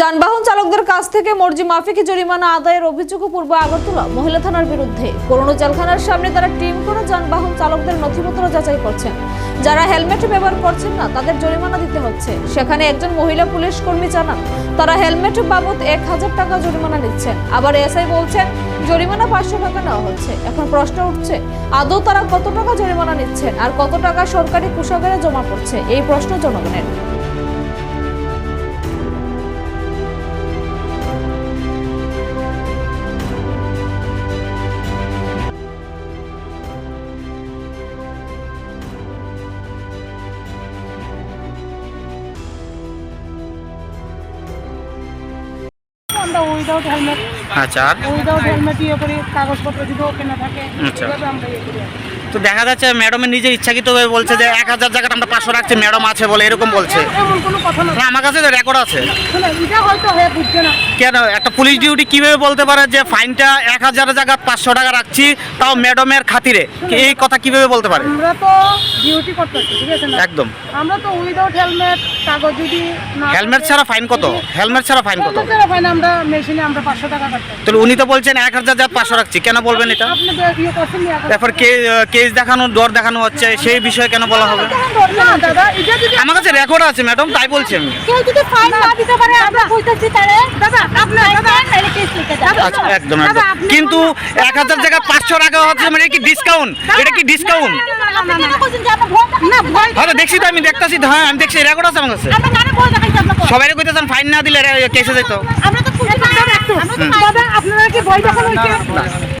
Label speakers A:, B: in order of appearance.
A: যানবাহন চালকদের কাছ থেকে মর্জি মাফিক জরিমানা আদায়ের অভিযোগ পূর্ব আগরতলা মহিলা থানার বিরুদ্ধে। পুরনো জেলখানার সামনে তারা টিম করে যানবাহন চালকদের নথিপত্র যাচাই করছেন। যারা হেলমেট ব্যবহার করছেন না, তাদের জরিমানা দিতে হচ্ছে। সেখানে একজন মহিলা পুলিশ কর্মী জানান, তারা হেলমেট বাবদ এক হাজার টাকা জরিমানা নিচ্ছেন। আবার এসআই বলছেন, জরিমানা পাঁচশো টাকা নেওয়া হচ্ছে। এখন প্রশ্ন উঠছে, আদৌ তারা কত টাকা জরিমানা নিচ্ছেন আর কত টাকা সরকারি কোষাগারে জমা পড়ছে? এই প্রশ্ন জনগণের।
B: আমরা উইদাউট হেলমেট
C: আচ্ছা আর?
B: উইদাউট হেলমেট ইয়ে করি কাগজপত্র যদি ওকে না থাকে
C: আচ্ছা।
B: এভাবে আমরা ইয়ে করি।
C: তো দেখা যাচ্ছে ম্যাডামের নিজে ইচ্ছাকৃতভাবে বলছে যে এক হাজার জায়গাটা আমরা পাঁচশো রাখছি ম্যাডাম আছে বলে এরকম বলছে।
B: এমন কোনো কথা না।
C: না আমার কাছে তো রেকর্ড আছে।
B: শুনে এটা হয়তো হয়ে বুঝছে না।
C: কেন? একটা পুলিশ ডিউটি কীভাবে বলতে পারে যে ফাইনটা এক হাজার জায়গা পাঁচশো টাকা রাখছি তাও ম্যাডামের খাতিরে? এই কথা কীভাবে বলতে পারে?
B: আমরা তো ডিউটি করতেছি ঠিক আছে না?
C: একদম।
B: আমরা তো উইদাউট হেলমেট কাগজ যদি
C: হেলমেট ছাড়া ফাইন কত? হেলমেট ছাড়া ফাইন কত?
B: ছাড়া ফাইন আমরা মেশিনে আমরা পাঁচশো টাকা কাটতে
C: তাহলে উনি তো বলছেন এক হাজার জায়গা পাঁচশো রাখছি কেন বলবেন এটা?
B: ইয়ে
C: তারপর কে কেস দেখানো ডর দেখানো হচ্ছে সেই বিষয়ে কেন বলা হবে? আমার কাছে রেকর্ড আছে ম্যাডাম তাই বলছি আমি।
B: কেউ যদি ফাইন না দিতে পারে আমরা কইতেছি তারে দাদা আপনি
C: আচ্ছা একদম একদম। কিন্তু এক হাজার জায়গা পাঁচশো টাকা হচ্ছে মানে কি ডিসকাউন্ট এটা কি ডিসকাউন্ট
B: না
C: হ্যাঁ দেখছি তো আমি দেখতেছি হ্যাঁ আমি দেখছি রেকর্ড আছে আমার
B: আপনাকে
C: সবাই কইতেছেন ফাইন না দিলে কেসে যেত
B: আমরা তো দাদা দাদা আপনারা কি ভয় দেখানো